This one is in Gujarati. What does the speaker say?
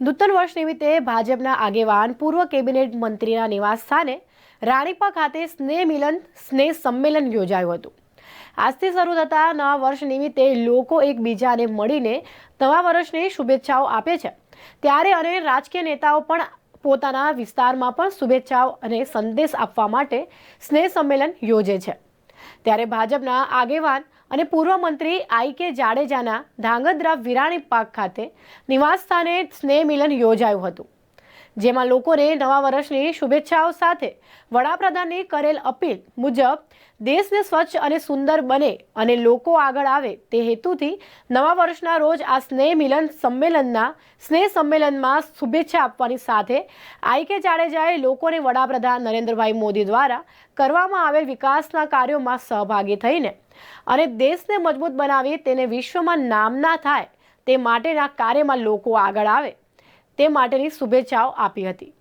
નૂતન વર્ષ નિમિત્તે ભાજપના આગેવાન, પૂર્વ કેબિનેટ મંત્રીના નિવાસ સ્થાને રાણીપા ખાતે સ્નેહ મિલન, સ્નેહ સંમેલન યોજાયું હતું. આજથી શરૂ થતા નવા વર્ષ નિમિત્તે લોકો એકબીજાને મળીને નવા વર્ષની શુભેચ્છાઓ આપે છે. ત્યારે અને રાજકીય નેતાઓ પણ પોતાના વિસ્તારમાં પણ શુભેચ્છાઓ અને સંદેશ આપવા માટે સ્નેહ સંમેલન યોજે છે. ત્યારે ભાજપના આગેવાન અને પૂર્વ મંત્રી આઈ કે જાડેજાના ધાંગધ્રા વિરાણી પાક ખાતે નિવાસ સ્થાને સ્નેહ મિલન યોજાયું હતું, જેમાં લોકોને નવા વર્ષની શુભેચ્છાઓ સાથે વડાપ્રધાનની કરેલ અપીલ મુજબ દેશને સ્વચ્છ અને સુંદર બને અને લોકો આગળ આવે તે હેતુથી નવા વર્ષના રોજ આ સ્નેહ મિલન સંમેલનના સ્નેહ સંમેલનમાં શુભેચ્છા આપવાની સાથે આઈ કે જાડેજાએ લોકોને વડાપ્રધાન નરેન્દ્રભાઈ મોદી દ્વારા કરવામાં આવેલ વિકાસના કાર્યોમાં સહભાગી થઈને અને દેશને મજબૂત બનાવી તેને વિશ્વમાં નામ ના થાય તે માટેના કાર્યમાં લોકો આગળ આવે તે માટેની શુભેચ્છાઓ આપી હતી.